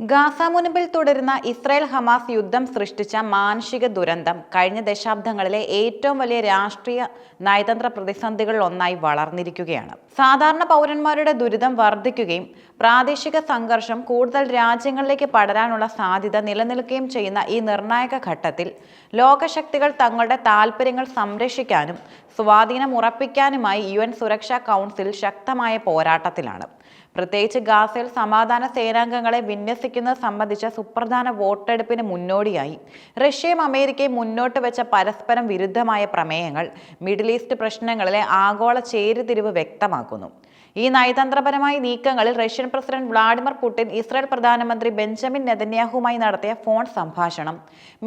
Gaza മുനമ്പിൽ തുടരുന്ന Israel Hamas യുദ്ധം സൃഷ്ടിച്ച മാനുഷിക ദുരന്തം കഴിഞ്ഞ ദശാബ്ദങ്ങളിലെ ഏറ്റവും വലിയ രാഷ്ട്രീയ നയതന്ത്ര പ്രതിസന്ധികളിൽ ഒന്നായി വളർന്നിരിക്കുകയാണ്. സാധാരണ പൗരന്മാരുടെ ദുരിതം വർദ്ധിക്കുകയും പ്രാദേശിക സംഘർഷം കൂടുതൽ രാജ്യങ്ങളിലേക്ക് പടരാനുള്ള സാധ്യത നിലനിൽക്കുകയും ചെയ്യുന്ന ഈ നിർണായക ഘട്ടത്തിൽ ലോകശക്തികൾ തങ്ങളുടെ താൽപ്പര്യങ്ങൾ സംരക്ഷിക്കാനും സ്വാധീനം ഉറപ്പിക്കാനുമായി യു സുരക്ഷാ കൗൺസിൽ ശക്തമായ പോരാട്ടത്തിലാണ്. പ്രത്യേകിച്ച് ഗാസയിൽ സമാധാന സേനാംഗങ്ങളെ വിന്യസിക്കുന്നത് സംബന്ധിച്ച സുപ്രധാന വോട്ടെടുപ്പിന് മുന്നോടിയായി. റഷ്യയും അമേരിക്കയും മുന്നോട്ട് വെച്ച പരസ്പരം വിരുദ്ധമായ പ്രമേയങ്ങൾ മിഡിൽ ഈസ്റ്റ് പ്രശ്നങ്ങളിലെ ആഗോള ചേരുതിരിവ് വ്യക്തമാക്കുന്നു. ഈ നയതന്ത്രപരമായ നീക്കങ്ങളിൽ Russian president Vladimir Putin Israel പ്രധാനമന്ത്രി ബെഞ്ചമിൻ നെതന്യാഹുമായി നടത്തിയ ഫോൺ സംഭാഷണം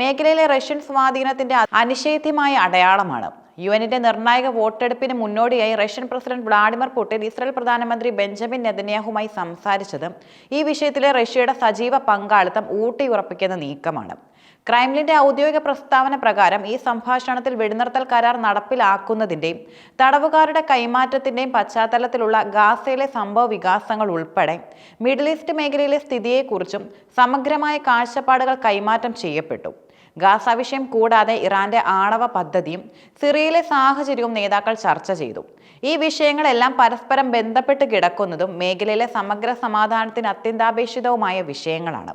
മേഖലയിലെ റഷ്യൻ സ്വാധീനത്തിന്റെ അനിഷേധ്യമായ അടയാളമാണ്. യു എന്നിന്റെ നിർണായക വോട്ടെടുപ്പിന് മുന്നോടിയായി Russian president Vladimir Putin Israel പ്രധാനമന്ത്രി ബെഞ്ചമിൻ നെതന്യാഹുമായി സംസാരിച്ചത് ഈ വിഷയത്തിലെ റഷ്യയുടെ സജീവ പങ്കാളിത്തം ഊട്ടിയുറപ്പിക്കുന്ന നീക്കമാണ്. ക്രൈംലിന്റെ ഔദ്യോഗിക പ്രസ്താവന പ്രകാരം ഈ സംഭാഷണത്തിൽ വെടിനിർത്തൽ കരാർ നടപ്പിലാക്കുന്നതിന്റെയും തടവുകാരുടെ കൈമാറ്റത്തിന്റെയും പശ്ചാത്തലത്തിലുള്ള ഗാസയിലെ സംഭവ വികാസങ്ങൾ ഉൾപ്പെടെ മിഡിൽ ഈസ്റ്റ് മേഖലയിലെ സ്ഥിതിയെക്കുറിച്ചും സമഗ്രമായ കാഴ്ചപ്പാടുകൾ കൈമാറ്റം ചെയ്യപ്പെട്ടു. ഗാസ വിഷയം കൂടാതെ ഇറാന്റെ ആണവ പദ്ധതിയും സിറിയയിലെ സാഹചര്യവും നേതാക്കൾ ചർച്ച ചെയ്തു. ഈ വിഷയങ്ങളെല്ലാം പരസ്പരം ബന്ധപ്പെട്ട് കിടക്കുന്നതും മേഖലയിലെ സമഗ്ര സമാധാനത്തിന് അത്യന്താപേക്ഷിതവുമായ വിഷയങ്ങളാണ്.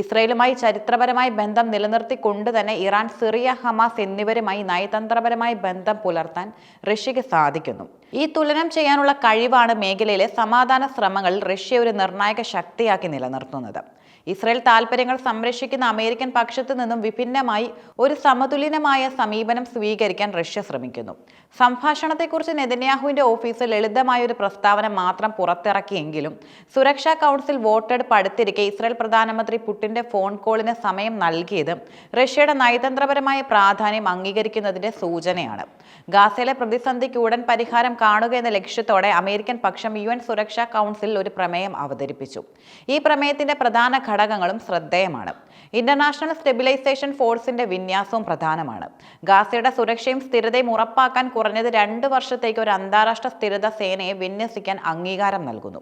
ഇസ്രയേലുമായി ചരിത്രപരമായ ബന്ധം നിലനിർത്തിക്കൊണ്ട് തന്നെ ഇറാൻ സിറിയ ഹമാസ് എന്നിവരുമായി നയതന്ത്രപരമായ ബന്ധം പുലർത്താൻ റഷ്യക്ക് സാധിക്കുന്നു. ഈ തുലനം ചെയ്യാനുള്ള കഴിവാണ് മേഖലയിലെ സമാധാന ശ്രമങ്ങളിൽ റഷ്യ ഒരു നിർണായക ശക്തിയാക്കി നിലനിർത്തുന്നത്. ഇസ്രായേൽ താൽപ്പര്യങ്ങൾ സംരക്ഷിക്കുന്ന അമേരിക്കൻ പക്ഷത്തു നിന്നും വിഭിന്നമായി ഒരു സമതുലിതമായ സമീപനം സ്വീകരിക്കാൻ റഷ്യ ശ്രമിക്കുന്നു. സംഭാഷണത്തെക്കുറിച്ച് നെതന്യാഹുവിന്റെ ഓഫീസ് ലളിതമായ ഒരു പ്രസ്താവന മാത്രം പുറത്തിറക്കിയെങ്കിലും സുരക്ഷാ കൗൺസിൽ വോട്ടെടുപ്പ് അടുത്തിരിക്കെ ഇസ്രയേൽ പ്രധാനമന്ത്രി പുട്ടിന്റെ ഫോൺ കോളിന് സമയം നൽകിയത് റഷ്യയുടെ നയതന്ത്രപരമായ പ്രാധാന്യം അംഗീകരിക്കുന്നതിന്റെ സൂചനയാണ്. ഗാസയിലെ പ്രതിസന്ധിക്ക് ഉടൻ പരിഹാരം കാണുക എന്ന ലക്ഷ്യത്തോടെ അമേരിക്കൻ പക്ഷം യു സുരക്ഷാ കൗൺസിലിൽ ഒരു പ്രമേയം അവതരിപ്പിച്ചു. ഈ പ്രമേയത്തിന്റെ പ്രധാന ഘടകങ്ങളും ശ്രദ്ധേയമാണ്. ഇന്റർനാഷണൽ സ്റ്റെബിലൈസേഷൻ ഫോഴ്സിന്റെ വിന്യാസവും പ്രധാനമാണ്. ഗാസയുടെ സുരക്ഷയും സ്ഥിരതയും ഉറപ്പാക്കാൻ കുറഞ്ഞത് രണ്ട് വർഷത്തേക്ക് ഒരു അന്താരാഷ്ട്ര സ്ഥിരത സേനയെ വിന്യസിക്കാൻ അംഗീകാരം നൽകുന്നു.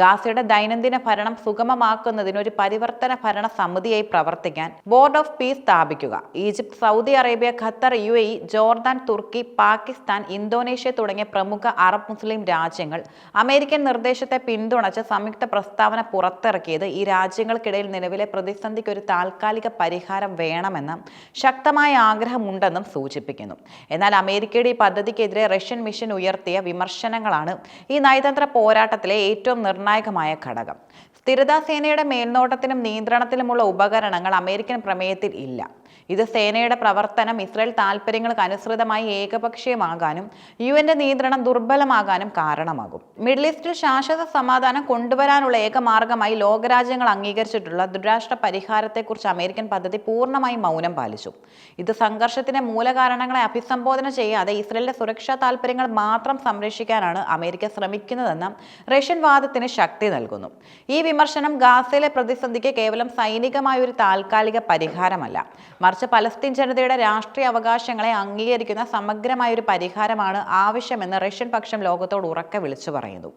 ഗാസയുടെ ദൈനംദിന ഭരണം സുഗമമാക്കുന്നതിന് ഒരു പരിവർത്തന ഭരണ സമിതിയായി പ്രവർത്തിക്കാൻ ബോർഡ് ഓഫ് പീസ് സ്ഥാപിക്കുക. Egypt Saudi Arabia Qatar U A Jordan Turkey Pakistan Indonesia തുടങ്ങിയ പ്രമുഖ അറബ് മുസ്ലിം രാജ്യങ്ങൾ അമേരിക്കൻ നിർദ്ദേശത്തെ പിന്തുണച്ച് സംയുക്ത പ്രസ്താവന പുറത്തിറക്കിയത് ഈ രാജ്യങ്ങൾക്കിടയിൽ നിലവിലെ പ്രതിസന്ധിക്ക് ഒരു താൽക്കാലിക പരിഹാരം വേണമെന്ന് ശക്തമായ ആഗ്രഹമുണ്ടെന്നും സൂചിപ്പിക്കുന്നു. എന്നാൽ അമേരിക്കയുടെ ഈ പദ്ധതിക്കെതിരെ റഷ്യൻ മിഷൻ ഉയർത്തിയ വിമർശനങ്ങളാണ് ഈ നയതന്ത്ര പോരാട്ടത്തിലെ ഏറ്റവും നിർണായകമായ ഘടകം. സ്ഥിരതാ സേനയുടെ മേൽനോട്ടത്തിനും നിയന്ത്രണത്തിലുമുള്ള ഉപകരണങ്ങൾ അമേരിക്കൻ പ്രമേയത്തിൽ ഇല്ല. ഇത് സേനയുടെ പ്രവർത്തനം ഇസ്രായേൽ താൽപ്പര്യങ്ങൾക്ക് അനുസൃതമായി ഏകപക്ഷീയമാകാനും യു എന്റെ നിയന്ത്രണം ദുർബലമാകാനും കാരണമാകും. മിഡിൽ ഈസ്റ്റിൽ ശാശ്വത സമാധാനം കൊണ്ടുവരാനുള്ള ഏക മാർഗമായി ലോകരാജ്യങ്ങൾ അംഗീകരിച്ചിട്ടുള്ള ദുരാഷ്ട്ര പരിഹാരത്തെക്കുറിച്ച് അമേരിക്കൻ പദ്ധതി പൂർണമായി മൗനം പാലിച്ചു. ഇത് സംഘർഷത്തിന്റെ മൂലകാരണങ്ങളെ അഭിസംബോധന ചെയ്യാതെ ഇസ്രയേലിന്റെ സുരക്ഷാ താൽപ്പര്യങ്ങൾ മാത്രം സംരക്ഷിക്കാനാണ് അമേരിക്ക ശ്രമിക്കുന്നതെന്ന റഷ്യൻ വാദത്തിന് ശക്തി നൽകുന്നു. ഈ വിമർശനം ഗാസയിലെ പ്രതിസന്ധിക്ക് കേവലം സൈനികമായ ഒരു താൽക്കാലിക പരിഹാരമല്ല. മറിച്ച് പലസ്തീൻ ജനതയുടെ രാഷ്ട്രീയ അവകാശങ്ങളെ അംഗീകരിക്കുന്ന സമഗ്രമായ ഒരു പരിഹാരമാണ് ആവശ്യമെന്ന് റഷ്യൻ പക്ഷം ലോകത്തോട് ഉറക്കെ വിളിച്ചു പറയുന്നു.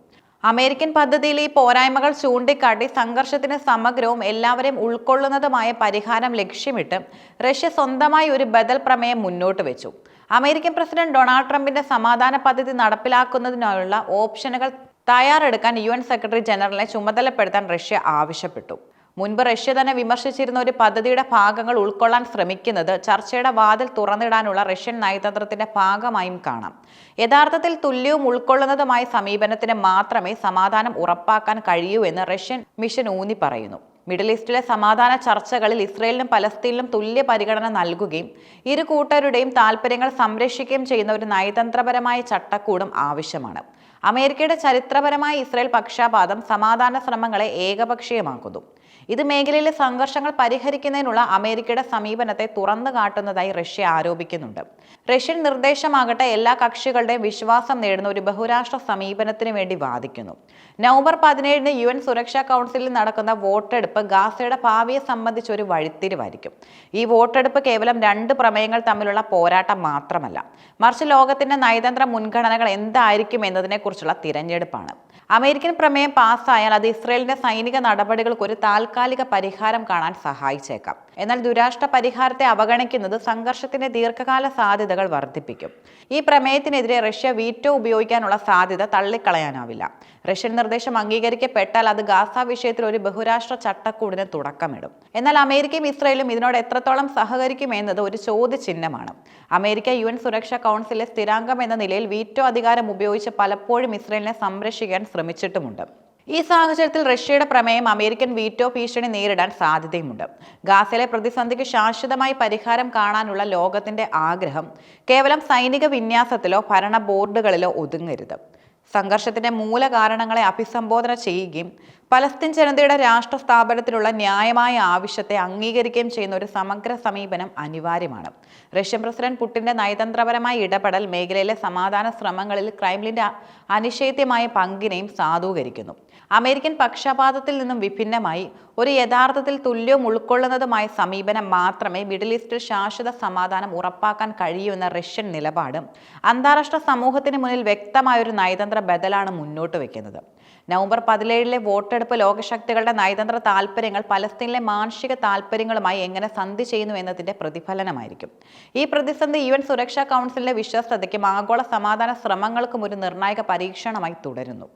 അമേരിക്കൻ പദ്ധതിയിൽ ഈ പോരായ്മകൾ ചൂണ്ടിക്കാട്ടി സംഘർഷത്തിന് സമഗ്രവും എല്ലാവരെയും ഉൾക്കൊള്ളുന്നതുമായ പരിഹാരം ലക്ഷ്യമിട്ട് റഷ്യ സ്വന്തമായി ഒരു ബദൽ പ്രമേയം മുന്നോട്ട് വെച്ചു. അമേരിക്കൻ പ്രസിഡന്റ് ഡൊണാൾഡ് ട്രംപിന്റെ സമാധാന പദ്ധതി നടപ്പിലാക്കുന്നതിനുള്ള ഓപ്ഷനുകൾ തയ്യാറെടുക്കാൻ യു സെക്രട്ടറി ജനറലിനെ ചുമതലപ്പെടുത്താൻ റഷ്യ ആവശ്യപ്പെട്ടു. മുൻപ് റഷ്യ തന്നെ വിമർശിച്ചിരുന്ന ഒരു പദ്ധതിയുടെ ഭാഗങ്ങൾ ഉൾക്കൊള്ളാൻ ശ്രമിക്കുന്നത് ചർച്ചയുടെ വാതിൽ തുറന്നിടാനുള്ള റഷ്യൻ നയതന്ത്രത്തിന്റെ ഭാഗമായും കാണാം. യഥാർത്ഥത്തിൽ തുല്യവും ഉൾക്കൊള്ളുന്നതുമായ സമീപനത്തിന് മാത്രമേ സമാധാനം ഉറപ്പാക്കാൻ കഴിയൂ എന്ന് റഷ്യൻ മിഷൻ ഊന്നി പറയുന്നു. മിഡിൽ ഈസ്റ്റിലെ സമാധാന ചർച്ചകളിൽ ഇസ്രയേലിനും പലസ്തീനിലും തുല്യ പരിഗണന നൽകുകയും ഇരു കൂട്ടരുടെയും താൽപ്പര്യങ്ങൾ സംരക്ഷിക്കുകയും ചെയ്യുന്ന ഒരു നയതന്ത്രപരമായ ചട്ടക്കൂടും ആവശ്യമാണ്. അമേരിക്കയുടെ ചരിത്രപരമായ ഇസ്രയേൽ പക്ഷാപാതം സമാധാന ശ്രമങ്ങളെ ഏകപക്ഷീയമാക്കുന്നു. ഇത് മേഖലയിലെ സംഘർഷങ്ങൾ പരിഹരിക്കുന്നതിനുള്ള അമേരിക്കയുടെ സമീപനത്തെ തുറന്നു കാട്ടുന്നതായി റഷ്യ ആരോപിക്കുന്നുണ്ട്. റഷ്യൻ നിർദ്ദേശമാകട്ടെ എല്ലാ കക്ഷികളുടെയും വിശ്വാസം നേടുന്ന ഒരു ബഹുരാഷ്ട്ര സമീപനത്തിന് വേണ്ടി വാദിക്കുന്നു. നവംബർ പതിനേഴിന് യു എൻ സുരക്ഷാ കൗൺസിലിൽ നടക്കുന്ന വോട്ടെടുപ്പ് ഗാസയുടെ ഭാവിയെ സംബന്ധിച്ച് ഒരു വഴിത്തിരിവായിരിക്കും. ഈ വോട്ടെടുപ്പ് കേവലം രണ്ട് പ്രമേയങ്ങൾ തമ്മിലുള്ള പോരാട്ടം മാത്രമല്ല. മറിച്ച് ലോകത്തിന്റെ നയതന്ത്ര മുൻഗണനകൾ എന്തായിരിക്കും എന്നതിനെക്കുറിച്ചുള്ള തിരഞ്ഞെടുപ്പാണ്. അമേരിക്കൻ പ്രമേയം പാസ്സായാൽ അത് ഇസ്രയേലിന്റെ സൈനിക നടപടികൾക്ക് ഒരു താൽക്കാലിക പരിഹാരം കാണാൻ സഹായിച്ചേക്കാം. എന്നാൽ ദുരാഷ്ട്ര പരിഹാരത്തെ അവഗണിക്കുന്നത് സംഘർഷത്തിന്റെ ദീർഘകാല സാധ്യതകൾ വർദ്ധിപ്പിക്കും. ഈ പ്രമേയത്തിനെതിരെ റഷ്യ വീറ്റോ ഉപയോഗിക്കാനുള്ള സാധ്യത തള്ളിക്കളയാനാവില്ല. റഷ്യൻ നിർദ്ദേശം അംഗീകരിക്കപ്പെട്ടാൽ അത് ഗാസ വിഷയത്തിൽ ഒരു ബഹുരാഷ്ട്ര ചട്ടക്കൂടിന് തുടക്കമിടും. എന്നാൽ അമേരിക്കയും ഇസ്രയേലും ഇതിനോട് എത്രത്തോളം സഹകരിക്കുമെന്നത് ഒരു ചോദ്യചിഹ്നമാണ്. അമേരിക്ക യു എൻ സുരക്ഷാ കൗൺസിലെ സ്ഥിരാംഗം എന്ന നിലയിൽ വീറ്റോ അധികാരം ഉപയോഗിച്ച് പലപ്പോഴും ഇസ്രയേലിനെ സംരക്ഷിക്കാൻ ശ്രമിച്ചിട്ടുമുണ്ട്. ഈ സാഹചര്യത്തിൽ റഷ്യയുടെ പ്രമേയം അമേരിക്കൻ വീറ്റോ ഭീഷണി നേരിടാൻ സാധ്യതയുമുണ്ട്. ഗാസയിലെ പ്രതിസന്ധിക്ക് ശാശ്വതമായി പരിഹാരം കാണാനുള്ള ലോകത്തിന്റെ ആഗ്രഹം കേവലം സൈനിക വിന്യാസത്തിലോ ഭരണ ബോർഡുകളിലോ ഒതുങ്ങരുത്. സംഘർഷത്തിന്റെ മൂലകാരണങ്ങളെ അഭിസംബോധന ചെയ്യുകയും പലസ്തീൻ ജനതയുടെ രാഷ്ട്ര സ്ഥാപനത്തിലുള്ള ന്യായമായ ആവശ്യത്തെ അംഗീകരിക്കുകയും ചെയ്യുന്ന ഒരു സമഗ്ര സമീപനം അനിവാര്യമാണ്. റഷ്യൻ പ്രസിഡന്റ് പുടിന്റെ നയതന്ത്രപരമായ ഇടപെടൽ മേഖലയിലെ സമാധാന ശ്രമങ്ങളിൽ ക്രൈംലിന്റെ അനിശ്ചിതമായ പങ്കിനെയും സാധൂകരിക്കുന്നു. അമേരിക്കൻ പക്ഷപാതത്തിൽ നിന്നും വിഭിന്നമായി ഒരു യഥാർത്ഥത്തിൽ തുല്യവും ഉൾക്കൊള്ളുന്നതുമായ സമീപനം മാത്രമേ മിഡിൽ ഈസ്റ്റിൽ ശാശ്വത സമാധാനം ഉറപ്പാക്കാൻ കഴിയൂ എന്ന റഷ്യൻ നിലപാട് അന്താരാഷ്ട്ര സമൂഹത്തിന് മുന്നിൽ വ്യക്തമായ ഒരു നയതന്ത്ര ബദലാണ് മുന്നോട്ട് വെക്കുന്നത്. നവംബർ പതിനേഴിലെ വോട്ടെടുപ്പ് ലോകശക്തികളുടെ നയതന്ത്ര താൽപ്പര്യങ്ങൾ പലസ്തീനിലെ മാനുഷിക താൽപ്പര്യങ്ങളുമായി എങ്ങനെ സന്ധി ചെയ്യുന്നു എന്നതിന്റെ പ്രതിഫലനമായിരിക്കും. ഈ പ്രതിസന്ധി യു എൻ സുരക്ഷാ കൗൺസിലിന്റെ വിശ്വസ്തതയ്ക്കും ആഗോള സമാധാന ശ്രമങ്ങൾക്കും ഒരു നിർണായക പരീക്ഷണമായി തുടരുന്നു.